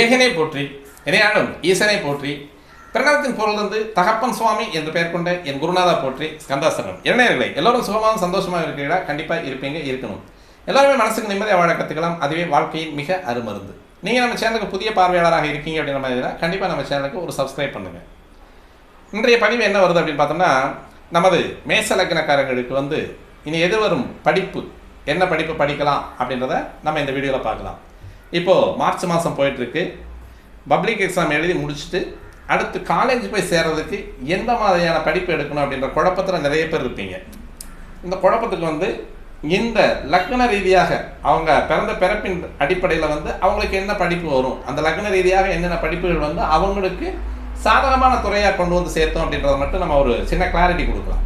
ஏகனை போற்றி இணையாடும் ஈசனை போற்றி பிரணவத்தின் பொருளிருந்து தகப்பன் சுவாமி என்று பெயர் கொண்ட என் குருநாதா போற்றி ஸ்கந்தாசனம் இளைஞர்களை எல்லோரும் சுகமாக சந்தோஷமாக இருக்கிறீர்களா? கண்டிப்பாக இருப்பீங்க இருக்கணும். எல்லாருமே மனசுக்கு நிம்மதியாக வாழ கற்றுக்கலாம் அதுவே வாழ்க்கையின் மிக அருமருந்து. நீங்கள் நம்ம சேனலுக்கு புதிய பார்வையாளராக இருக்கீங்க அப்படின்ற மாதிரி கண்டிப்பாக நம்ம சேனலுக்கு ஒரு சப்ஸ்கிரைப் பண்ணுங்கள் இன்றைய பதிவு என்ன வருது அப்படின்னு பார்த்தோம்னா நமது மேச லக்னக்காரங்களுக்கு வந்து இனி எது வரும் படிப்பு என்ன படிப்பு படிக்கலாம் அப்படின்றத நம்ம இந்த வீடியோவில் பார்க்கலாம். இப்போது மார்ச் மாதம் போயிட்டுருக்கு. பப்ளிக் எக்ஸாம் எழுதி முடிச்சுட்டு அடுத்து காலேஜ் போய் சேர்றதுக்கு எந்த மாதிரியான படிப்பு எடுக்கணும் அப்படின்ற குழப்பத்தில் நிறைய பேர் இருப்பீங்க. இந்த குழப்பத்துக்கு வந்து இந்த லக்ன ரீதியாக அவங்க பிறந்த பிறப்பின் அடிப்படையில் வந்து அவங்களுக்கு என்ன படிப்பு வரும்? அந்த லக்ன ரீதியாக என்னென்ன படிப்புகள் வந்து அவங்களுக்கு சாதகமான துறையாக கொண்டு வந்து சேர்த்தோம் அப்படின்றத மட்டும் நம்ம ஒரு சின்ன கிளாரிட்டி கொடுக்கலாம்.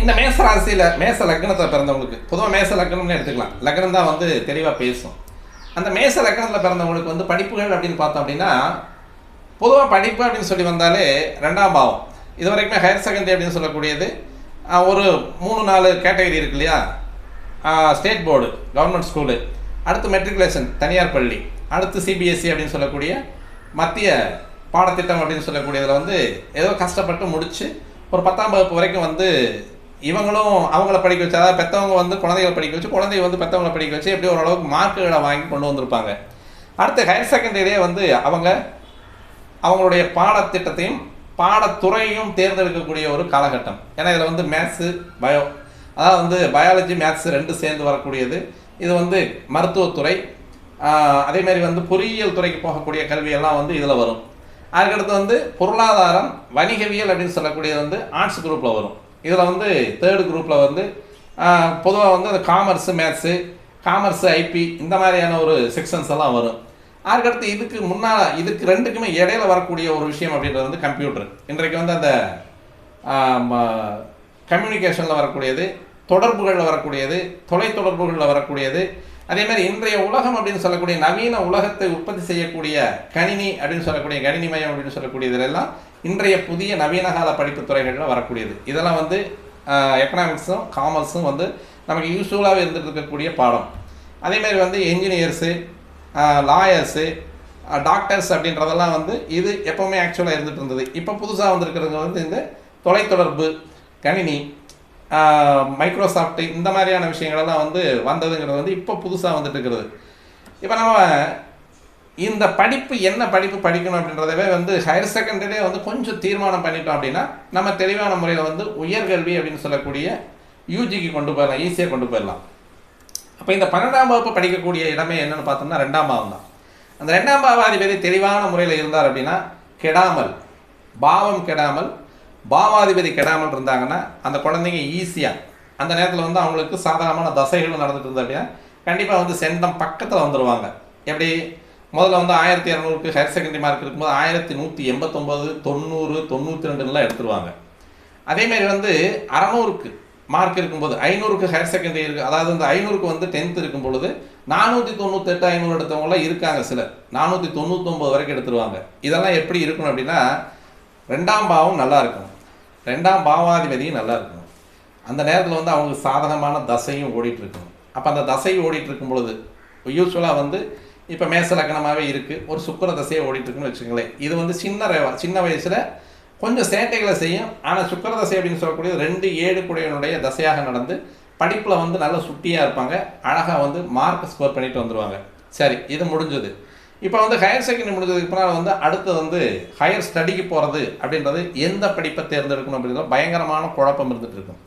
இந்த மேச ராசியில் மேச லக்னத்தை பிறந்தவங்களுக்கு பொதுவாக மேச லக்னம்னு எடுத்துக்கலாம். லக்னம் தான் வந்து தெளிவாக பேசும். அந்த மேச லக்னத்தில் பிறந்தவங்களுக்கு வந்து படிப்புகள் அப்படின்னு பார்த்தோம் அப்படின்னா பொதுவாக படிப்பு அப்படின்னு சொல்லி வந்தாலே ரெண்டாம் பாவம். இது வரைக்குமே ஹையர் செகண்டரி அப்படின்னு சொல்லக்கூடியது. ஒரு மூணு நாலு கேட்டகரி இருக்கு இல்லையா? ஸ்டேட் போர்டு கவர்மெண்ட் ஸ்கூலு அடுத்து மெட்ரிகுலேஷன் தனியார் பள்ளி அடுத்து சிபிஎஸ்சி அப்படின்னு சொல்லக்கூடிய மத்திய பாடத்திட்டம் அப்படின்னு சொல்லக்கூடியதில் வந்து ஏதோ கஷ்டப்பட்டு முடித்து ஒரு பத்தாம் வகுப்பு வரைக்கும் வந்து இவங்களும் அவங்கள படிக்க வச்சு அதாவது பெற்றவங்க வந்து குழந்தைகளை படிக்க வச்சு குழந்தைய வந்து பெற்றவங்களை படிக்க வச்சு எப்படி ஓரளவுக்கு மார்க்குகளை வாங்கி கொண்டு வந்திருப்பாங்க. அடுத்து ஹையர் செகண்டரியே வந்து அவங்க அவங்களுடைய பாடத்திட்டத்தையும் பாடத்துறையும் தேர்ந்தெடுக்கக்கூடிய ஒரு காலகட்டம். ஏன்னா இதில் வந்து மேத்ஸு பயோ அதாவது வந்து பயாலஜி மேத்ஸ் ரெண்டு சேர்ந்து வரக்கூடியது. இது வந்து மருத்துவத்துறை அதேமாரி வந்து பொறியியல் துறைக்கு போகக்கூடிய கல்வியெல்லாம் வந்து இதில் வரும். அதுக்கடுத்து வந்து பொருளாதாரம் வணிகவியல் அப்படின்னு சொல்லக்கூடியது வந்து ஆர்ட்ஸ் குரூப்பில் வரும். இதில் வந்து தேர்டு குரூப்பில் வந்து பொதுவாக வந்து அந்த காமர்ஸு மேத்ஸு காமர்ஸு ஐபி இந்த மாதிரியான ஒரு செக்ஷன்ஸ் எல்லாம் வரும். அதுக்கடுத்து இதுக்கு முன்னால் இதுக்கு ரெண்டுக்குமே இடையில வரக்கூடிய ஒரு விஷயம் அப்படின்றது வந்து கம்ப்யூட்டர் இன்றைக்கு வந்து அந்த கம்யூனிகேஷனில் வரக்கூடியது தொடர்புகளில் வரக்கூடியது தொலைத்தொடர்புகளில் வரக்கூடியது. அதே மாதிரி இன்றைய உலகம் அப்படின்னு சொல்லக்கூடிய நவீன உலகத்தை உற்பத்தி செய்யக்கூடிய கணினி அப்படின்னு சொல்லக்கூடிய கணினி மயம் அப்படின்னு சொல்லக்கூடியதுலாம் இன்றைய புதிய நவீன கால படிப்பு துறைகளில் வரக்கூடியது. இதெல்லாம் வந்து எக்கனாமிக்ஸும் காமர்ஸும் வந்து நமக்கு யூஸ்ஃபுல்லாக இருந்துட்டு இருக்கக்கூடிய பாடம் அதேமாரி வந்து என்ஜினியர்ஸு லாயர்ஸு டாக்டர்ஸ் அப்படின்றதெல்லாம் வந்து இது எப்போவுமே ஆக்சுவலாக இருந்துட்டு இருந்தது. இப்போ புதுசாக வந்திருக்கிறவங்க வந்து இந்த தொலைத்தொடர்பு கணினி மைக்ரோசாஃப்ட்டு இந்த மாதிரியான விஷயங்களெல்லாம் வந்து வந்ததுங்கிறது வந்து இப்போ புதுசாக வந்துட்டு இருக்கிறது இப்போ நம்ம இந்த படிப்பு என்ன படிப்பு படிக்கணும் அப்படின்றதவே வந்து ஹையர் செகண்டரியே வந்து கொஞ்சம் தீர்மானம் பண்ணிட்டோம் அப்படின்னா நம்ம தெளிவான முறையில் வந்து உயர்கல்வி அப்படின்னு சொல்லக்கூடிய யூஜிக்கு கொண்டு போயிடலாம் ஈஸியாக கொண்டு போயிடலாம். அப்போ இந்த பன்னெண்டாம் வகுப்பு படிக்கக்கூடிய இடமே என்னென்னு பார்த்தோம்னா ரெண்டாம் பாவம் தான். அந்த ரெண்டாம் பாவாதிபதி தெளிவான முறையில் இருந்தார் அப்படின்னா கெடாமல் பாவம் கெடாமல் பாவாதிபதி கெடாமல் இருந்தாங்கன்னா அந்த குழந்தைங்க ஈஸியாக அந்த நேரத்தில் வந்து அவங்களுக்கு சாதாரணமான தசைகள் நடந்துட்டு இருந்தது அப்படின்னா கண்டிப்பாக வந்து சென்டம் பக்கத்தில் வந்துடுவாங்க எப்படி? முதல்ல வந்து ஆயிரத்தி இரநூறுக்கு ஹையர் செகண்டரி மார்க் இருக்கும்போது ஆயிரத்தி நூற்றி எண்பத்தொம்போது தொண்ணூறு தொண்ணூற்றி ரெண்டுலாம் எடுத்துருவாங்க அதேமாரி வந்து அறநூறுக்கு மார்க் இருக்கும்போது ஐநூறுக்கு ஹையர் செகண்டரி இருக்குது அதாவது இந்த ஐநூறுக்கு வந்து டென்த் இருக்கும் பொழுது நானூற்றி தொண்ணூத்தெட்டு ஐநூறு எடுத்தவங்களாம் இருக்காங்க சிலர். நானூற்றி தொண்ணூத்தொம்பது வரைக்கும் எடுத்துருவாங்க. இதெல்லாம் எப்படி இருக்கணும் அப்படின்னா ரெண்டாம் பாவம் நல்லா இருக்கும் ரெண்டாம் பாவாதிபதியும் நல்லா இருக்கணும். அந்த நேரத்தில் வந்து அவங்களுக்கு சாதகமான தசையும் ஓடிட்டு இருக்கணும். அப்போ அந்த தசை ஓடிட்டு இருக்கும் பொழுது யூஸ்வலாக வந்து இப்போ மேச லக்னமாகவே இருக்குது ஒரு சுக்கர தசையை ஓடிட்டு இருக்குன்னு வச்சுக்கோங்களேன். இது வந்து சின்ன ரே- சின்ன வயசில் கொஞ்சம் சேட்டைகளை செய்யும். ஆனால் சுக்கர தசை அப்படின்னு சொல்லக்கூடிய ரெண்டு ஏழு குடையனுடைய தசையாக நடந்து படிப்பில் வந்து நல்ல சுட்டியாக இருப்பாங்க. அழகாக வந்து மார்க் ஸ்கோர் பண்ணிட்டு வந்துடுவாங்க சரி இது முடிஞ்சது. இப்போ வந்து ஹையர் செகண்டரி முடிஞ்சதுக்கு பின்னால் வந்து அடுத்து வந்து ஹையர் ஸ்டடிக்கு போகிறது அப்படின்றது எந்த படிப்பை தேர்ந்தெடுக்கணும் அப்படின்றத பயங்கரமான குழப்பம் இருந்துட்டு இருக்கும்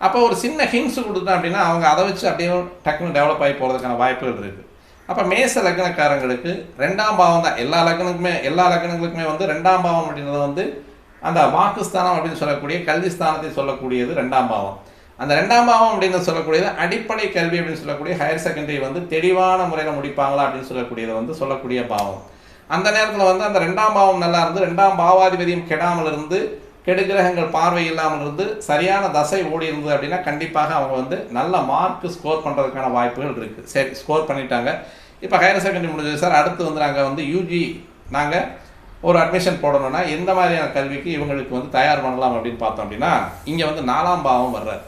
அப்போ ஒரு சின்ன ஹிங்ஸ் கொடுத்தோம் அப்படின்னா அவங்க அதை வச்சு அப்படியே டக்குன்னு டெவலப் ஆகி போகிறதுக்கான வாய்ப்புகள் இருக்குது அப்போ மேச லக்னக்காரங்களுக்கு ரெண்டாம் பாவம் தான். எல்லா லக்னங்களுக்குமே எல்லா லக்னங்களுக்குமே வந்து ரெண்டாம் பாவம் அப்படின்றது வந்து அந்த வாக்குஸ்தானம் அப்படின்னு சொல்லக்கூடிய கல்வி ஸ்தானத்தை சொல்லக்கூடியது ரெண்டாம் பாவம். அந்த ரெண்டாம் பாவம் அப்படின்னு சொல்லக்கூடியது அடிப்படை கல்வி அப்படின்னு சொல்லக்கூடிய ஹையர் செகண்டரி வந்து தெளிவான முறையில் முடிப்பாங்களா அப்படின்னு சொல்லக்கூடியதை வந்து சொல்லக்கூடிய பாவம். அந்த நேரத்தில் வந்து அந்த ரெண்டாம் பாவம் நல்லா இருந்து ரெண்டாம் பாவாதிபதியும் கெடாமல் இருந்து கெடுகிரகங்கள் பார்வை இல்லாமல் இருந்து சரியான தசை ஓடி இருந்தது அப்படின்னா கண்டிப்பாக அவங்க வந்து நல்ல மார்க் ஸ்கோர் பண்ணுறதுக்கான வாய்ப்புகள் இருக்குது சரி ஸ்கோர் பண்ணிட்டாங்க. இப்போ ஹையர் செகண்டரி முடிஞ்சது சார் அடுத்து வந்து நாங்கள் வந்து யூஜி நாங்கள் ஒரு அட்மிஷன் போடணும்னா எந்த மாதிரியான கல்விக்கு இவங்களுக்கு வந்து தயார் பண்ணலாம் அப்படின்னு பார்த்தோம் அப்படின்னா இங்கே வந்து நாலாம் பாவம் வர்றார்.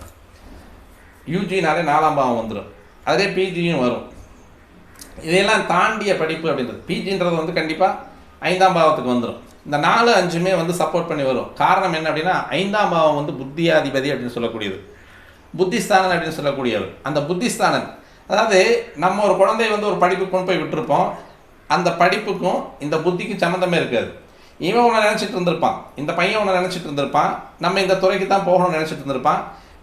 யூஜினாலே நாலாம் பாவம் வந்துடும் அதே பிஜியும் வரும். இதையெல்லாம் தாண்டிய படிப்பு அப்படின்றது பிஜின்றது வந்து கண்டிப்பாக ஐந்தாம் பாவத்துக்கு வந்துடும் இந்த நாலு அஞ்சுமே வந்து சப்போர்ட் பண்ணி வரும். காரணம் என்ன அப்படின்னா ஐந்தாம் பாவம் வந்து புத்தியாதிபதி அப்படின்னு சொல்லக்கூடியது. புத்திஸ்தானன் அப்படின்னு சொல்லக்கூடியவர். அந்த புத்திஸ்தானன் அதாவது நம்ம ஒரு குழந்தைய வந்து ஒரு படிப்பு கொண்டு போய் விட்டுருப்போம். அந்த படிப்புக்கும் இந்த புத்திக்கும் சம்மந்தமே இருக்காது. இவன் ஒன்று நினச்சிட்டு இருந்திருப்பான். இந்த பையன் ஒன்று நினச்சிட்டு இருந்திருப்பான். நம்ம இந்த துறைக்கு தான் போகணும்னு நினச்சிட்டு இருந்திருப்பான்.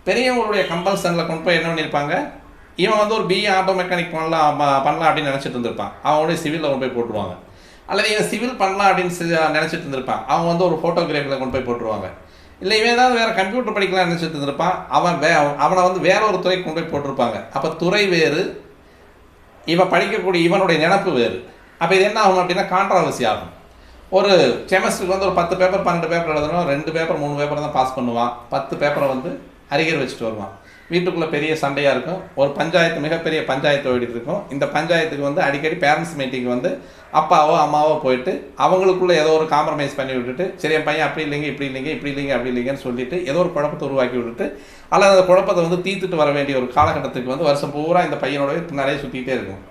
பெரியவங்களுடைய கம்பல்சனில் கொண்டு போய் என்ன பண்ணியிருப்பாங்க? இவன் வந்து ஒரு பிஏ ஆட்டோ மெக்கானிக் பண்ணலாம் பண்ணலாம் அப்படின்னு நினச்சிட்டு இருந்திருப்பான். அவனுடைய சிவிலில் கொண்டு போய் போட்டுருவாங்க. அல்லது இவன் சிவில் பண்ணலாம் அப்படின்னு நினச்சிட்டு இருந்திருப்பான். அவன் வந்து ஒரு ஃபோட்டோகிராஃபியில் கொண்டு போய் போட்டுருவாங்க. இல்லை இவன் ஏதாவது வேறு கம்ப்யூட்டர் படிக்கலாம் நினச்சிட்டு இருந்திருப்பான். அவன் வே அவனை வந்து வேற ஒரு துறைக்கு கொண்டு போய் போட்டிருப்பாங்க. அப்போ துறை வேறு இவன் படிக்கக்கூடிய இவனுடைய நினப்பு வேறு. அப்போ இது என்ன ஆகும் அப்படின்னா கான்ட்ராவர்சி ஆகும். ஒரு கெமிஸ்ட்ரிக்கு வந்து ஒரு பத்து பேப்பர் பன்னெண்டு பேப்பர் எழுதணும். ரெண்டு பேப்பர் மூணு பேப்பர் தான் பாஸ் பண்ணுவான். பத்து பேப்பரை வந்து அறிகர் வச்சுட்டு வருவான். வீட்டுக்குள்ளே பெரிய சண்டையாக இருக்கும். ஒரு பஞ்சாயத்து மிகப்பெரிய பஞ்சாயத்து ஓடிட்டு இருக்கும். இந்த பஞ்சாயத்துக்கு வந்து அடிக்கடி பேரண்ட்ஸ் மீட்டிங் வந்து அப்பாவோ அம்மாவோ போயிட்டு அவங்களுக்குள்ள ஏதோ ஒரு காம்ப்ரமைஸ் பண்ணி விட்டுட்டு சரி என் பையன் அப்படி இல்லைங்க இப்படி இல்லைங்க இப்படி இல்லைங்க அப்படி இல்லைங்கன்னு சொல்லிட்டு ஏதோ ஒரு குழப்பத்தை உருவாக்கி விட்டுட்டு அல்லது அந்த குழப்பத்தை வந்து தீர்த்துட்டு வர வேண்டிய ஒரு காலகட்டத்துக்கு வந்து வருஷம் பூரா இந்த பையனோட பின்னாலே சுற்றிட்டே இருக்கும்.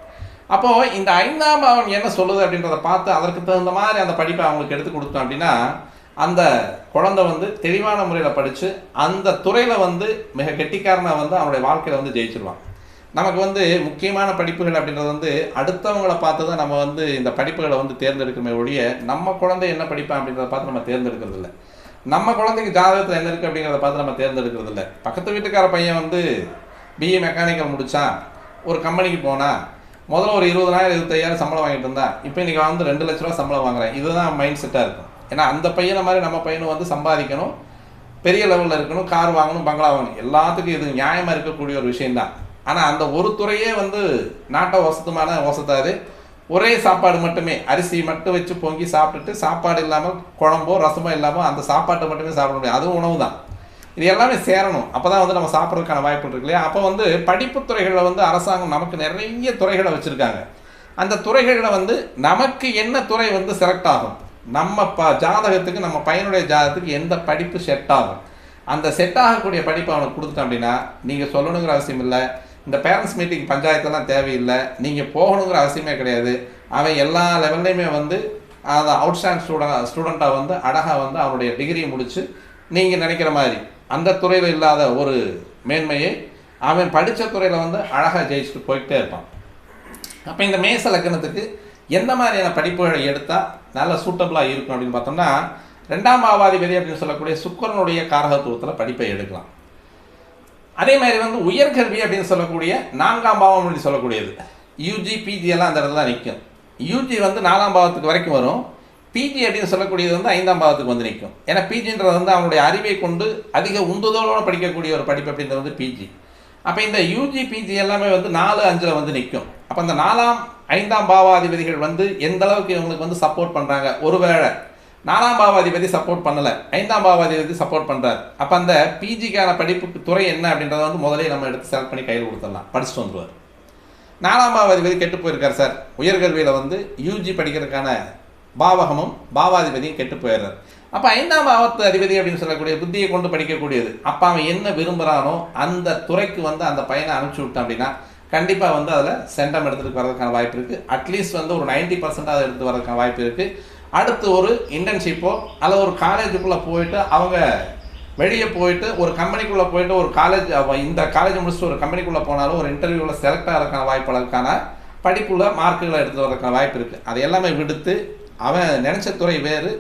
அப்போது இந்த ஐந்தாம் அவன் என்ன சொல்லுது அப்படின்றத பார்த்து அதற்கு தகுந்த மாதிரி அந்த படிப்பை அவங்களுக்கு எடுத்து கொடுத்தோம் அப்படின்னா அந்த குழந்தை வந்து தெளிவான முறையில் படித்து அந்த துறையில் வந்து மிக கெட்டிக்காரனை வந்து அவனுடைய வாழ்க்கையில் வந்து ஜெயிச்சிருவான். நமக்கு வந்து முக்கியமான படிப்புகள் அப்படின்றது வந்து அடுத்தவங்கள பார்த்து தான் நம்ம வந்து இந்த படிப்புகளை வந்து தேர்ந்தெடுக்கணுமே ஒழிய நம்ம குழந்தை என்ன படிப்பான் அப்படின்றத பார்த்து நம்ம தேர்ந்தெடுக்கிறது இல்லை. நம்ம குழந்தைக்கு ஜாதகத்தில் என்ன இருக்குது அப்படிங்கிறத பார்த்து நம்ம தேர்ந்தெடுக்கிறது இல்லை. பக்கத்து வீட்டுக்கார பையன் வந்து பிஏ மெக்கானிக்கல் முடித்தான் ஒரு கம்பெனிக்கு போனால் முதல்ல ஒரு இருபதாயிரம் இருபத்தையாயிரம் சம்பளம் வாங்கிட்டு இருந்தா இப்போ இன்றைக்கி வந்து ரெண்டு லட்ச ரூபா சம்பளம் வாங்குறேன். இதுதான் மைண்ட் செட்டாக இருக்கும். ஏன்னா அந்த பையனை மாதிரி நம்ம பையனும் வந்து சம்பாதிக்கணும். பெரிய லெவலில் இருக்கணும். கார் வாங்கணும் பங்களா வாங்கணும். எல்லாத்துக்கும் இது நியாயமாக இருக்கக்கூடிய ஒரு விஷயந்தான் ஆனால் அந்த ஒரு துறையே வந்து நாட்டை வசத்துமான வசத்தாது. ஒரே சாப்பாடு மட்டுமே. அரிசி மட்டும் வச்சு பொங்கி சாப்பிட்டுட்டு சாப்பாடு இல்லாமல் குழம்போ ரசமோ இல்லாமல் அந்த சாப்பாட்டை மட்டுமே சாப்பிட முடியும் அதுவும் உணவு தான் இது எல்லாமே சேரணும். அப்போ தான் வந்து நம்ம சாப்பிட்றதுக்கான வாய்ப்பு இருக்கு இல்லையா? அப்போ வந்து படிப்பு துறைகளில் வந்து அரசாங்கம் நமக்கு நிறைய துறைகளை வச்சுருக்காங்க. அந்த துறைகளில் வந்து நமக்கு என்ன துறை வந்து செலக்ட் ஆகும்? நம்ம ப ஜாதகத்துக்கு நம்ம பையனுடைய ஜாதகத்துக்கு எந்த படிப்பு செட் ஆகும்? அந்த செட் ஆகக்கூடிய படிப்பு அவனுக்கு கொடுத்துட்டோம் அப்படின்னா நீங்கள் சொல்லணுங்கிற அவசியம் இல்லை. இந்த பேரண்ட்ஸ் மீட்டிங் பஞ்சாயத்தெல்லாம் தேவையில்லை. நீங்கள் போகணுங்கிற அவசியமே கிடையாது. அவன் எல்லா லெவல்லையுமே வந்து அந்த அவுட்ஸ்டாண்ட் ஸ்டூடெண்ட் ஸ்டூடெண்ட்டாக வந்து அழகாக வந்து அவனுடைய டிகிரி முடித்து நீங்கள் நினைக்கிற மாதிரி. அந்த துறையில் இல்லாத ஒரு மேன்மையை அவன் படித்த துறையில் வந்து அழகாக ஜெயிச்சுட்டு போய்கிட்டே இருப்பான். அப்போ இந்த மேச லக்கணத்துக்கு எந்த மாதிரியான படிப்புகளை எடுத்தால் நல்ல சூட்டபுளாக இருக்கும் அப்படின்னு பார்த்தோம்னா ரெண்டாம் பாவாதிபதி அப்படின்னு சொல்லக்கூடிய சுக்கரனுடைய காரகத்துவத்தில் படிப்பை எடுக்கலாம். அதே மாதிரி வந்து உயர்கல்வி அப்படின்னு சொல்லக்கூடிய நான்காம் பாவம் அப்படின்னு சொல்லக்கூடியது. யூஜி பிஜி எல்லாம் அந்த இடத்துல நிற்கும் யூஜி வந்து நாலாம் பாவத்துக்கு வரைக்கும் வரும். பிஜி அப்படின்னு சொல்லக்கூடியது வந்து ஐந்தாம் பாவத்துக்கு வந்து நிற்கும் ஏன்னா பிஜின்றது வந்து அவனுடைய அறிவை கொண்டு அதிக உந்துதலோடு படிக்கக்கூடிய ஒரு படிப்பு அப்படின்றது வந்து பிஜி அப்போ இந்த யூஜி பிஜி எல்லாமே வந்து நாலு அஞ்சில் வந்து நிற்கும் அப்போ இந்த நாலாம் ஐந்தாம் பாவாதிபதிகள் வந்து எந்த அளவுக்கு இவங்களுக்கு வந்து சப்போர்ட் பண்ணுறாங்க ஒருவேளை நாலாம் பாவாதிபதி சப்போர்ட் பண்ணலை. ஐந்தாம் பாவாதிபதி சப்போர்ட் பண்ணுறார் அப்போ அந்த பிஜிக்கான படிப்புக்கு துறை என்ன அப்படின்றத வந்து முதலே நம்ம எடுத்து செலக்ட் பண்ணி கையில் கொடுத்துடலாம். படிச்சுட்டு வந்துடுவார் நாலாம் பாவாதிபதி கெட்டு போயிருக்கார் சார். உயர்கல்வியில் வந்து யூஜி படிக்கிறதுக்கான பாவகமும் பாவாதிபதியும் கெட்டு போயிடுறார். அப்போ ஐந்தாம் பாவத்து அதிபதி அப்படின்னு சொல்லக்கூடிய புத்தியை கொண்டு படிக்கக்கூடியது. அப்போ அவன் என்ன விரும்புகிறானோ அந்த துறைக்கு வந்து அந்த பையனை அனுப்பிச்சி விட்டான் அப்படின்னா கண்டிப்பாக வந்து அதில் சென்டம் எடுத்துகிட்டு வரதுக்கான வாய்ப்பு இருக்குது அட்லீஸ்ட் வந்து ஒரு நைன்ட்டி பர்சன்ட் அதை எடுத்து வரதுக்கான வாய்ப்பு இருக்குது அடுத்து ஒரு இன்டர்ன்ஷிப்போ அல்லது ஒரு காலேஜுக்குள்ளே போயிட்டு அவங்க வெளியே போயிட்டு ஒரு கம்பெனிக்குள்ளே போயிட்டு ஒரு காலேஜ் இந்த காலேஜ் முடிச்சுட்டு ஒரு கம்பெனிக்குள்ளே போனாலும் ஒரு இன்டர்வியூவில் செலக்ட் ஆகிறதுக்கான வாய்ப்புகளுக்கான படிப்புள்ள மார்க்குகளை எடுத்து வரதுக்கான வாய்ப்பு இருக்குது அது எல்லாமே விடுத்து அவன் நினச்ச துறை வேறு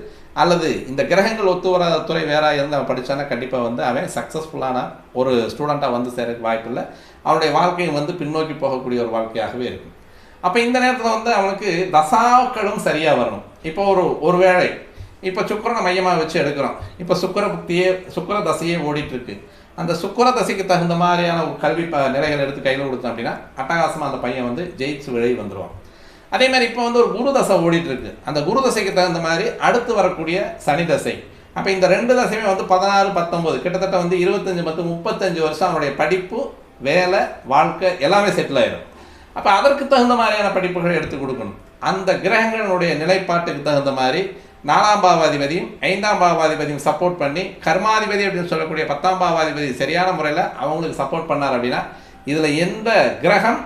அல்லது இந்த கிரகங்கள் ஒத்து வராத துறை வேற இருந்து அவன் படித்தானா கண்டிப்பாக வந்து அவன் சக்ஸஸ்ஃபுல்லான ஒரு ஸ்டூடெண்ட்டாக வந்து சேரக்கு வாய்ப்பு இல்லை அவனுடைய வாழ்க்கையும் வந்து பின்னோக்கி போகக்கூடிய ஒரு வாழ்க்கையாகவே இருக்கும். அப்போ இந்த நேரத்தில் வந்து அவனுக்கு தசாக்களும் சரியாக வரணும். இப்போ ஒரு ஒரு வேளை இப்போ சுக்கரனை மையமாக வச்சு எடுக்கிறோம். இப்போ சுக்கர புக்தியே சுக்கர தசையே ஓடிட்டுருக்கு. அந்த சுக்கர தசைக்கு தகுந்த மாதிரியான கல்வி ப நிலைகள் எடுத்து கையில் கொடுத்தோம் அப்படின்னா அட்டகாசமாக அந்த பையன் வந்து ஜெயிச்சு வெளியே வந்துடுவான் அதே மாதிரி இப்போ வந்து ஒரு குரு தசை ஓடிட்டு இருக்கு அந்த குரு தசைக்கு தகுந்த மாதிரி அடுத்து வரக்கூடிய சனி தசை. அப்போ இந்த ரெண்டு தசையுமே வந்து பதினாறு பத்தொம்போது கிட்டத்தட்ட வந்து இருபத்தஞ்சு பத்து முப்பத்தஞ்சு வருஷம் அவனுடைய படிப்பு வேலை வாழ்க்கை எல்லாமே செட்டில் ஆயிடும் அப்போ அதற்கு தகுந்த மாதிரியான படிப்புகளை எடுத்து கொடுக்கணும். அந்த கிரகங்களுடைய நிலைப்பாட்டுக்கு தகுந்த மாதிரி நாலாம் பாவாதிபதியும் ஐந்தாம் பாவாதிபதியும் சப்போர்ட் பண்ணி கர்மாதிபதி அப்படின்னு சொல்லக்கூடிய பத்தாம் பாவாதிபதி சரியான முறையில் அவங்களுக்கு சப்போர்ட் பண்ணார் அப்படின்னா இதில் எந்த கிரகம்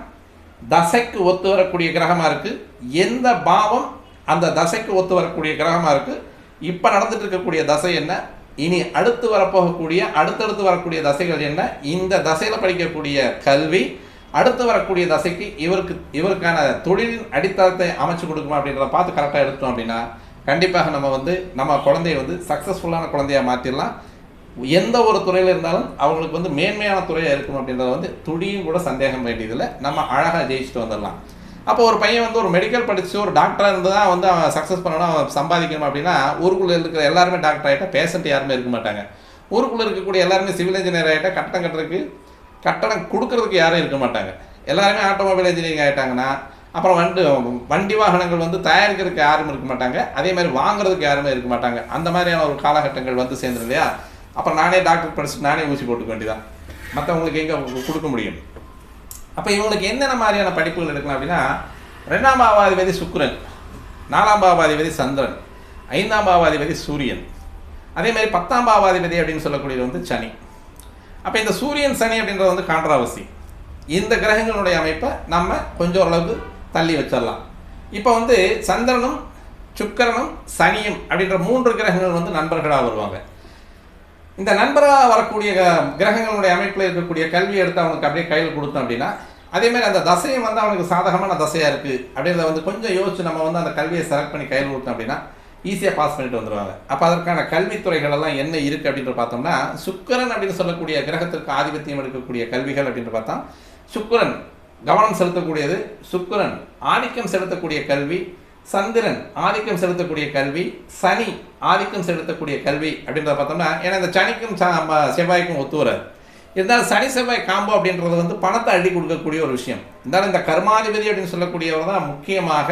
தசைக்கு ஒத்து வரக்கூடிய கிரகமாக இருக்குது எந்த பாவம் அந்த தசைக்கு ஒத்து வரக்கூடிய கிரகமாக இருக்குது இப்போ நடந்துட்டு இருக்கக்கூடிய தசை என்ன? இனி அடுத்து வரப்போகக்கூடிய அடுத்தடுத்து வரக்கூடிய தசைகள் என்ன? இந்த தசையில் படிக்கக்கூடிய கல்வி அடுத்து வரக்கூடிய தசைக்கு இவருக்கு இவருக்கான தொழிலின் அடித்தளத்தை அமைச்சு கொடுக்குமா அப்படின்றத பார்த்து கரெக்டாக எடுத்தோம் அப்படின்னா கண்டிப்பாக நம்ம வந்து நம்ம குழந்தைய வந்து சக்ஸஸ்ஃபுல்லான குழந்தையாக மாற்றிடலாம் எந்த ஒரு துறையில் இருந்தாலும் அவங்களுக்கு வந்து மேன்மையான துறையாக இருக்கணும் அப்படின்றத வந்து துடியும் கூட சந்தேகம் வேண்டியதில்லை. நம்ம அழகாக ஜெயிச்சுட்டு வந்துடலாம். அப்போ ஒரு பையன் வந்து ஒரு மெடிக்கல் படித்து ஒரு டாக்டராக இருந்து தான் வந்து அவன் சக்ஸஸ் பண்ணணும் அவன் சம்பாதிக்கணும் அப்படின்னா ஊருக்குள்ளே இருக்கிற எல்லாருமே டாக்டர் ஆகிட்டா பேஷண்ட் யாருமே இருக்க மாட்டாங்க. ஊருக்குள்ளே இருக்கக்கூடிய எல்லாருமே சிவில் இன்ஜினியர் ஆகிட்டா கட்டணம் கட்டுறதுக்கு கட்டணம் கொடுக்கறதுக்கு யாரும் இருக்க மாட்டாங்க. எல்லாருமே ஆட்டோமொபைல் இன்ஜினியரிங் ஆகிட்டாங்கன்னா அப்புறம் வண்டி வண்டி வாகனங்கள் வந்து தயாரிக்கிறதுக்கு யாரும் இருக்க மாட்டாங்க. அதே மாதிரி வாங்குறதுக்கு யாருமே இருக்க மாட்டாங்க. அந்த மாதிரியான ஒரு காலகட்டங்கள் வந்து சேர்ந்துரும் இல்லையா? அப்புறம் நானே டாக்டர் படிச்சுட்டு நானே ஊசி போட்டுக்க வேண்டியதான் மற்றவங்களுக்கு எங்கே கொடுக்க முடியும்? அப்போ இவங்களுக்கு என்னென்ன மாதிரியான படிப்புகள் எடுக்கலாம் அப்படின்னா ரெண்டாம் பாவாதிபதி சுக்ரன் நாலாம் பாவாதிபதி சந்திரன் ஐந்தாம் பாவாதிபதி சூரியன். அதே மாதிரி பத்தாம் பாவாதிபதி அப்படின்னு சொல்லக்கூடியது வந்து சனி. அப்போ இந்த சூரியன் சனி அப்படின்றது வந்து கான்ட்ராவசி இந்த கிரகங்களுடைய அமைப்பை நம்ம கொஞ்சம் ஓரளவுக்கு தள்ளி வச்சிடலாம். இப்போ வந்து சந்திரனும் சுக்கிரனும் சனியும் அப்படின்ற மூன்று கிரகங்கள் வந்து நண்பர்களாக வருவாங்க. இந்த நண்பராக வரக்கூடிய கிரகங்களுடைய அமைப்பில் இருக்கக்கூடிய கல்வி எடுத்து அவனுக்கு அப்படியே கையில் கொடுத்தோம் அப்படின்னா அதேமாதிரி அந்த தசையும் வந்து அவனுக்கு சாதகமான தசையாக இருக்குது அப்படின்றத வந்து கொஞ்சம் யோசிச்சு நம்ம வந்து அந்த கல்வியை செலக்ட் பண்ணி கையில் கொடுத்தோம் அப்படின்னா ஈஸியாக பாஸ் பண்ணிட்டு வந்துடுவாங்க அப்போ அதற்கான கல்வித்துறைகள் எல்லாம் என்ன இருக்குது அப்படின்னு பார்த்தோம்னா சுக்கிரன் அப்படின்னு சொல்லக்கூடிய கிரகத்திற்கு ஆதிபத்தியம் எடுக்கக்கூடிய கல்விகள் அப்படின்னு பார்த்தா சுக்கிரன் கவனம் செலுத்தக்கூடியது சுக்கரன் ஆதிக்கம் செலுத்தக்கூடிய கல்வி சந்திரன் ஆதிக்கம் செலுத்தக்கூடிய கல்வி சனி ஆதிக்கம் செலுத்தக்கூடிய கல்வி அப்படின்றத பார்த்தோம்னா ஏன்னா இந்த சனிக்கும் ச- செவ்வாய்க்கும் ஒத்து வராது. இருந்தாலும் சனி செவ்வாய் காம்போ அப்படின்றது வந்து பணத்தை அள்ளி கொடுக்கக்கூடிய ஒரு விஷயம். இருந்தாலும் இந்த கர்மாதிபதி அப்படின்னு சொல்லக்கூடியவர் தான் முக்கியமாக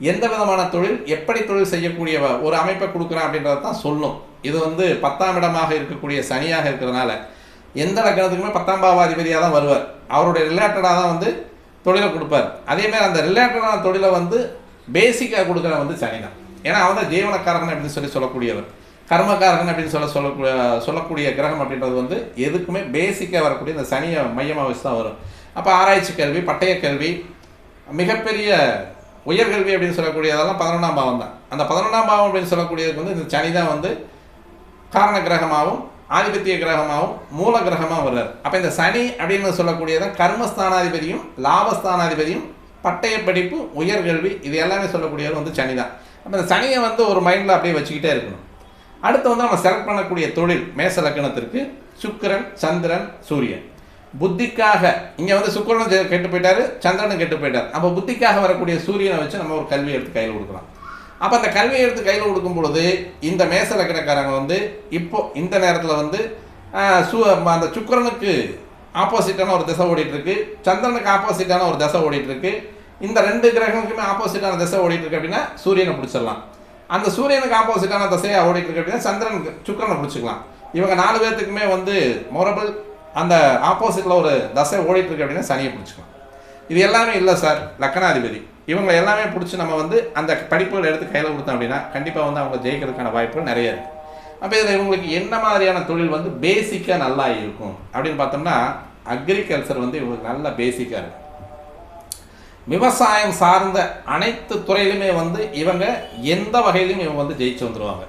எந்த விதமான தொழில் எப்படி தொழில் செய்யக்கூடிய ஒரு அமைப்பை கொடுக்குறான் அப்படின்றத தான் சொல்லும். இது வந்து பத்தாம் இடமாக இருக்கக்கூடிய சனியாக இருக்கிறதுனால எந்த லக்னத்துக்குமே பத்தாம் பாவாதிபதியாக தான் வருவார். அவருடைய ரிலேட்டடாக தான் வந்து தொழிலை கொடுப்பார். அதேமாதிரி அந்த ரிலேட்டடான தொழிலை வந்து பேசிக்காக கொடுக்குற வந்து சனி தான் ஏன்னா அவன் தான் ஜீவனக்காரகன் அப்படின்னு சொல்லி சொல்லக்கூடியவர் கர்மக்காரகன் அப்படின்னு சொல்ல சொல்லக்கூடிய சொல்லக்கூடிய கிரகம் அப்படின்றது வந்து எதுக்குமே பேசிக்காக வரக்கூடிய இந்த சனியை மையமாக வச்சு தான் வரும். அப்போ ஆராய்ச்சி கல்வி பட்டய கல்வி மிகப்பெரிய உயர்கல்வி அப்படின்னு சொல்லக்கூடியதெல்லாம் பதினொன்றாம் பாவம் தான். அந்த பதினொன்றாம் பாவம் அப்படின்னு சொல்லக்கூடியதுக்கு வந்து இந்த சனி தான் வந்து காரண கிரகமாகவும் ஆதிபத்திய கிரகமாகவும் மூல கிரகமாக வர்றார். அப்போ இந்த சனி அப்படின்னு சொல்லக்கூடியதான் கர்மஸ்தானாதிபதியும் லாபஸ்தானாதிபதியும் பட்டய படிப்பு உயர்கல்வி இது எல்லாமே சொல்லக்கூடியவர் வந்து சனி தான். அப்போ இந்த சனியை வந்து ஒரு மைண்டில் அப்படியே வச்சுக்கிட்டே இருக்கணும். அடுத்து வந்து நம்ம செலக்ட் பண்ணக்கூடிய தொழில் மேச லக்கணத்திற்கு சுக்கிரன் சந்திரன் சூரியன். புத்திக்காக இங்கே வந்து சுக்கரனும் கெட்டு போயிட்டார் சந்திரனும் கெட்டு போயிட்டார். அப்போ புத்திக்காக வரக்கூடிய சூரியனை வச்சு நம்ம ஒரு கல்வி எடுத்து கையில் கொடுக்கலாம். அப்போ அந்த கல்வியை எடுத்து கையில் கொடுக்கும் பொழுது இந்த மேச லக்கணக்காரங்க வந்து இப்போ இந்த நேரத்தில் வந்து சு அந்த சுக்கிரனுக்கு ஆப்போசிட்டான ஒரு திசை ஓடிட்டுருக்கு சந்திரனுக்கு ஆப்போசிட்டான ஒரு திசை ஓடிட்டுருக்கு இந்த ரெண்டு கிரகங்களுக்குமே ஆப்போசிட்டான திசை ஓடிட்டு இருக்கு அப்படின்னா சூரியனை பிடிச்சிடலாம். அந்த சூரியனுக்கு ஆப்போசிட்டான திசையை ஓடிட்டு இருக்கு அப்படின்னா சந்திரனுக்கு சுக்கிரனை பிடிச்சிக்கலாம். இவங்க நாலு பேர்த்துக்குமே வந்து மொரபிள் அந்த ஆப்போசிட்டில் ஒரு தசை ஓடிட்டு இருக்கு அப்படின்னா சனியை பிடிச்சிக்கலாம். இது எல்லாமே இல்லை சார் லக்கணாதிபதி. இவங்க எல்லாமே பிடிச்சி நம்ம வந்து அந்த படிப்புகள் எடுத்து கையில் கொடுத்தோம் அப்படின்னா கண்டிப்பாக வந்து அவங்க ஜெயிக்கிறதுக்கான வாய்ப்புகள் நிறைய இருக்குது அப்போ இதில் இவங்களுக்கு என்ன மாதிரியான தொழில் வந்து பேசிக்காக நல்லா இருக்கும் அப்படின்னு பார்த்தோம்னா அக்ரிகல்ச்சர் வந்து இவங்களுக்கு நல்ல பேசிக்காக இருக்கும். விவசாயம் சார்ந்த அனைத்து துறையிலுமே வந்து இவங்க எந்த வகையிலும் இவங்க வந்து ஜெயிச்சு வந்துடுவாங்க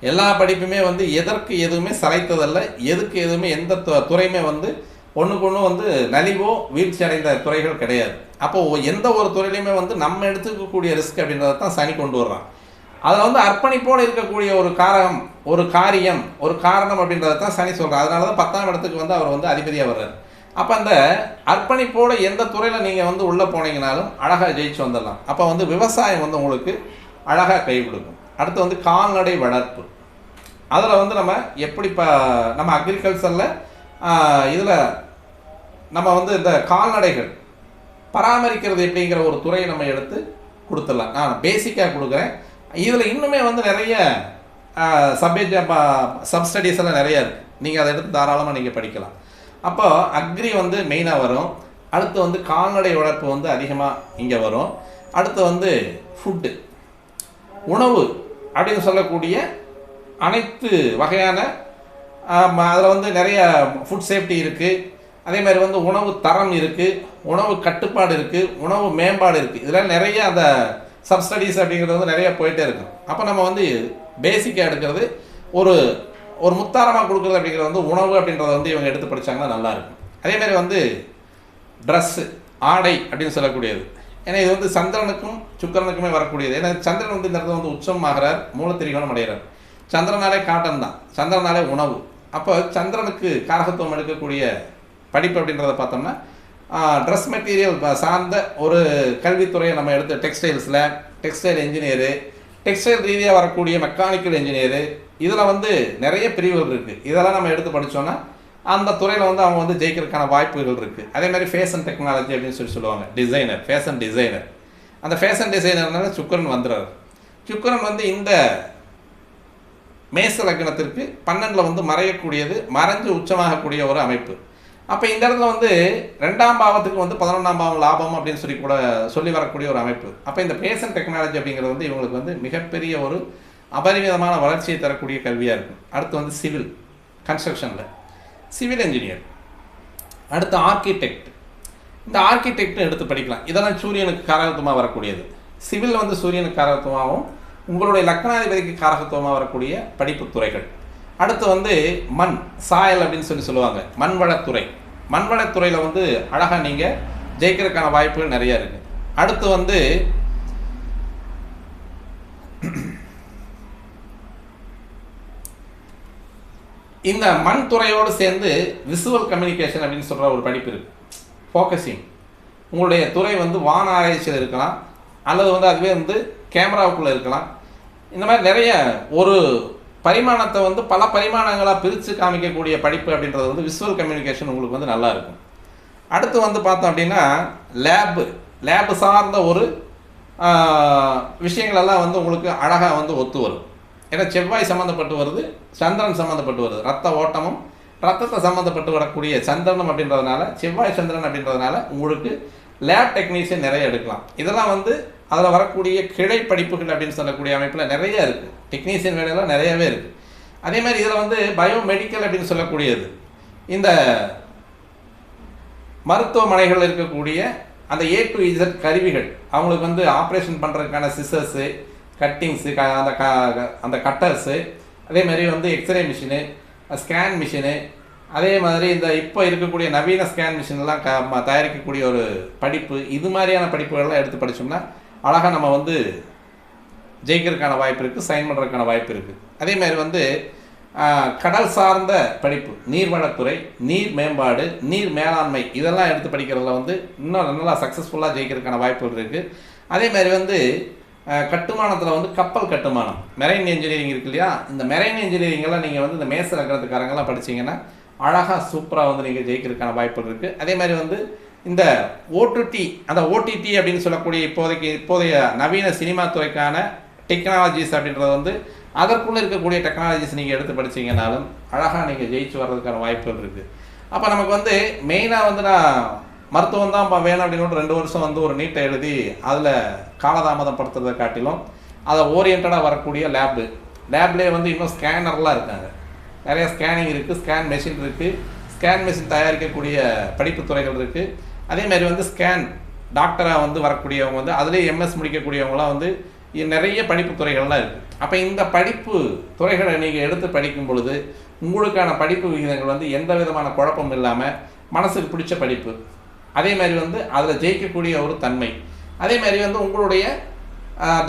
எல்லா படிப்புமே வந்து எதற்கு எதுவுமே சளைத்ததல்ல. எதுக்கு எதுவுமே எந்த து- துறையுமே வந்து ஒன்றுக்கு ஒன்று வந்து நலிவோ வீழ்ச்சி அடைந்த துறைகள் கிடையாது. அப்போது எந்த ஒரு துறையிலையுமே வந்து நம்ம எடுத்துக்கக்கூடிய ரிஸ்க் அப்படின்றத தான் சனி கொண்டு வர்றான். அதில் வந்து அர்ப்பணிப்போடு இருக்கக்கூடிய ஒரு காரகம் ஒரு காரியம் ஒரு காரணம் அப்படின்றத தான் சனி சொல்கிறார் அதனால தான் பத்தாம் இடத்துக்கு வந்து அவர் வந்து அதிபதியாக வர்றார். அப்போ அந்த அர்ப்பணிப்போடு எந்த துறையில் நீங்கள் வந்து உள்ளே போனீங்கனாலும் அழகாக ஜெயிச்சு வந்துடலாம். அப்போ வந்து விவசாயம் வந்து உங்களுக்கு அழகாக கை கொடுக்கும் அடுத்து வந்து கால்நடை வளர்ப்பு. அதில் வந்து நம்ம எப்படி இப்போ நம்ம அக்ரிகல்ச்சரில் இதில் நம்ம வந்து இந்த கால்நடைகள் பராமரிக்கிறது எப்படிங்கிற ஒரு துறையை நம்ம எடுத்து கொடுத்துடலாம். நான் பேசிக்காக கொடுக்குறேன். இதில் இன்னுமே வந்து நிறைய சப்ஜெக்ட் சப்ஸ்டடீஸ் எல்லாம் நிறையா இருக்குது நீங்கள் அதை எடுத்து தாராளமாக நீங்கள் படிக்கலாம். அப்போ அக்ரி வந்து மெயினாக வரும். அடுத்து வந்து கால்நடை வளர்ப்பு வந்து அதிகமாக இங்கே வரும். அடுத்து வந்து ஃபுட்டு உணவு அப்படின்னு சொல்லக்கூடிய அனைத்து வகையான அதில் வந்து நிறைய ஃபுட் சேஃப்டி இருக்குது அதே மாதிரி வந்து உணவு தரம் இருக்குது உணவு கட்டுப்பாடு இருக்குது உணவு மேம்பாடு இருக்குது இதெல்லாம் நிறைய அந்த சப்ஸ்டடீஸ் அப்படிங்கிறது வந்து நிறைய போயிட்டே இருக்கும். அப்போ நம்ம வந்து பேசிக்காக எடுக்கிறது ஒரு ஒரு முத்தாரமாக கொடுக்குறது அப்படிங்கிறது வந்து உணவு அப்படின்றத வந்து இவங்க எடுத்து படிச்சாங்கன்னா நல்லாயிருக்கும். அதேமாதிரி வந்து ட்ரெஸ்ஸு ஆடை அப்படின்னு சொல்லக்கூடியது. ஏன்னா இது வந்து சந்திரனுக்கும் சுக்கரனுக்குமே வரக்கூடியது. ஏன்னா சந்திரன் வந்து இந்த இடத்துல வந்து உச்சம் ஆகிறார் மூலத்திரிகோணம் அடைகிறார். சந்திரனாலே காட்டன் தான். சந்திரனாலே உணவு. அப்போ சந்திரனுக்கு காரகத்துவம் எடுக்கக்கூடிய படிப்பு அப்படின்றத பார்த்தோம்னா ட்ரெஸ் மெட்டீரியல் சார்ந்த ஒரு கல்வித்துறையை நம்ம எடுத்து டெக்ஸ்டைல்ஸில் டெக்ஸ்டைல் இன்ஜினியரு டெக்ஸ்டைல் ரீதியாக வரக்கூடிய மெக்கானிக்கல் இன்ஜினியரு இதில் வந்து நிறைய பிரிவுகள் இருக்குது இதெல்லாம் நம்ம எடுத்து படித்தோன்னா அந்த துறையில் வந்து அவங்க வந்து ஜெயிக்கிறதுக்கான வாய்ப்புகள் இருக்குது அதே மாதிரி ஃபேஷன் டெக்னாலஜி அப்படின்னு சொல்லி சொல்லுவாங்க. டிசைனர் ஃபேஷன் டிசைனர் அந்த ஃபேஷன் டிசைனர்னால சுக்கரன் வந்துடுறாரு சுக்கரன் வந்து இந்த மேச லக்னத்திற்கு பன்னெண்டில் வந்து மறையக்கூடியது மறைஞ்சு உச்சமாகக்கூடிய ஒரு அமைப்பு. அப்போ இந்த இடத்துல வந்து ரெண்டாம் பாவத்துக்கு வந்து பதினொன்றாம் பாவம் லாபம் அப்படின்னு சொல்லி கூட சொல்லி வரக்கூடிய ஒரு அமைப்பு. அப்போ இந்த பேசன் டெக்னாலஜி அப்படிங்கிறது வந்து இவங்களுக்கு வந்து மிகப்பெரிய ஒரு அபரிமிதமான வளர்ச்சியை தரக்கூடிய கல்வியாக இருக்கும். அடுத்து வந்து சிவில் கன்ஸ்ட்ரக்ஷனில் சிவில் இன்ஜினியர் அடுத்து ஆர்கிடெக்ட் இந்த ஆர்கிடெக்ட்னு எடுத்து படிக்கலாம். இதெல்லாம் சூரியனுக்கு காரகத்துவமாக வரக்கூடியது. சிவில் வந்து சூரியனுக்கு காரகத்துவமாகவும் உங்களுடைய லக்னாதிபதிக்கு காரகத்துவமாக வரக்கூடிய படிப்பு துறைகள். அடுத்து வந்து மண் சாயல் அப்படின்னு சொல்லி சொல்லுவாங்க. மண்வளத்துறை. மண்வளத்துறையில் வந்து அழகாக நீங்கள் ஜெயிக்கிறதுக்கான வாய்ப்புகள் நிறைய இருக்குது அடுத்து வந்து இந்த மண் துறையோடு சேர்ந்து விசுவல் கம்யூனிகேஷன் அப்படின்னு சொல்கிற ஒரு படிப்பு இருக்குது ஃபோக்கஸிங் உங்களுடைய துறை வந்து வான ஆராய்ச்சியில் இருக்கலாம் அல்லது வந்து அதுவே வந்து கேமராவுக்குள்ளே இருக்கலாம். இந்த மாதிரி நிறைய ஒரு பரிமாணத்தை வந்து பல பரிமாணங்களாக பிரித்து காமிக்கக்கூடிய படிப்பு அப்படின்றது வந்து விசுவல் கம்யூனிகேஷன் உங்களுக்கு வந்து நல்லா இருக்கும். அடுத்து வந்து பார்த்தோம் அப்படின்னா லேபு லேபு சார்ந்த ஒரு விஷயங்களெல்லாம் வந்து உங்களுக்கு அழகாக வந்து ஒத்து வரும். ஏன்னா செவ்வாய் சம்மந்தப்பட்டு வருது சந்திரன் சம்மந்தப்பட்டு வருது. ரத்த ஓட்டமும் ரத்தத்தை சம்மந்தப்பட்டு வரக்கூடிய சந்திரனம் அப்படின்றதுனால செவ்வாய் சந்திரன் அப்படின்றதுனால உங்களுக்கு லேப் டெக்னீஷியன் நிறைய எடுக்கலாம். இதெல்லாம் வந்து அதில் வரக்கூடிய கிளை படிப்புகள் அப்படின்னு சொல்லக்கூடிய அமைப்பில் நிறைய இருக்குது டெக்னீஷியன் வேலையெல்லாம் நிறையவே இருக்குது அதே மாதிரி இதில் வந்து பயோமெடிக்கல் அப்படின்னு சொல்லக்கூடியது. இந்த மருத்துவமனைகளில் இருக்கக்கூடிய அந்த ஏ டு இசட் கருவிகள் அவங்களுக்கு வந்து ஆப்ரேஷன் பண்ணுறதுக்கான சிசர்ஸு கட்டிங்ஸு க அந்த க அந்த கட்டர்ஸு அதே மாதிரி வந்து எக்ஸ்ரே மிஷினு ஸ்கேன் மிஷினு அதே மாதிரி இந்த இப்போ இருக்கக்கூடிய நவீன ஸ்கேன் மிஷின்லாம் க ம- தயாரிக்கக்கூடிய ஒரு படிப்பு இது மாதிரியான படிப்புகள்லாம் எடுத்து படித்தோம்னா அழகாக நம்ம வந்து ஜெயிக்கிறதுக்கான வாய்ப்பு இருக்குது சைன் பண்ணுறதுக்கான வாய்ப்பு இருக்குது அதே மாதிரி வந்து கடல் சார்ந்த படிப்பு நீர்வளத்துறை நீர் மேம்பாடு நீர் மேலாண்மை இதெல்லாம் எடுத்து படிக்கிறதுல வந்து இன்னும் நல்லா சக்ஸஸ்ஃபுல்லாக ஜெயிக்கிறதுக்கான வாய்ப்புகள் இருக்குது அதே மாதிரி வந்து கட்டுமானத்தில் வந்து கப்பல் கட்டுமானம். மெரைன் இன்ஜினியரிங் இருக்கு இல்லையா? இந்த மெரைன் இன்ஜினியரிங் எல்லாம் நீங்கள் வந்து இந்த மேச நகரத்துக்காரங்கெல்லாம் படிச்சீங்கன்னா அழகாக சூப்பராக வந்து நீங்கள் ஜெயிக்கிறதுக்கான வாய்ப்புகள் இருக்குது அதே மாதிரி வந்து இந்த ஓடிடி அந்த ஓடிடி அப்படின்னு சொல்லக்கூடிய இப்போதைக்கு இப்போதைய நவீன சினிமா துறைக்கான டெக்னாலஜிஸ் அப்படின்றது வந்து அதற்குள்ளே இருக்கக்கூடிய டெக்னாலஜிஸ் நீங்கள் எடுத்து படிச்சீங்கனாலும் அழகாக நீங்கள் ஜெயிச்சு வர்றதுக்கான வாய்ப்புகள் இருக்குது அப்போ நமக்கு வந்து மெயினாக வந்து நான் மருத்துவம் தான் வேணும் அப்படின்னு ரெண்டு வருஷம் வந்து ஒரு நீட்டை எழுதி அதில் காலதாமதம் படுத்துறதை காட்டிலும் அதை ஓரியன்டாக வரக்கூடிய லேபு லேப்லேயே வந்து இன்னும் ஸ்கேனர்லாம் இருக்காங்க. நிறைய ஸ்கேனிங் இருக்குது ஸ்கேன் மெஷின் இருக்குது ஸ்கேன் மெஷின் தயாரிக்கக்கூடிய படிப்பு துறைகள் இருக்குது அதே மாதிரி வந்து ஸ்கேன் டாக்டராக வந்து வரக்கூடியவங்க வந்து அதுலேயே எம்எஸ் முடிக்கக்கூடியவங்களாம் வந்து நிறைய படிப்பு துறைகள்லாம் இருக்குது அப்போ இந்த படிப்பு துறைகளை நீங்கள் எடுத்து படிக்கும் பொழுது உங்களுக்கான படிப்பு விகிதங்கள் வந்து எந்த விதமான குழப்பம் இல்லாமல் மனசுக்கு பிடிச்ச படிப்பு. அதே மாதிரி வந்து அதில் ஜெயிக்கக்கூடிய ஒரு தன்மை. அதே மாதிரி வந்து உங்களுடைய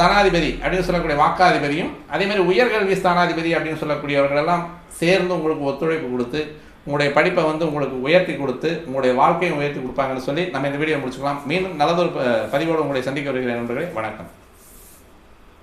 தனாதிபதி அப்படின்னு சொல்லக்கூடிய வாக்காதிபதியும் அதே மாதிரி உயர்கல்வி ஸ்தானாதிபதி அப்படின்னு சொல்லக்கூடியவர்களெல்லாம் சேர்ந்து உங்களுக்கு ஒத்துழைப்பு கொடுத்து உங்களுடைய படிப்பை வந்து உங்களுக்கு உயர்த்தி கொடுத்து உங்களுடைய வாழ்க்கையை உயர்த்தி கொடுப்பாங்கன்னு சொல்லி நம்ம இந்த வீடியோ முடிச்சுக்கலாம். மீண்டும் நல்லதொரு பதிவோடு உங்களை சந்திக்க வருகிறேன் நண்பர்களே. வணக்கம்.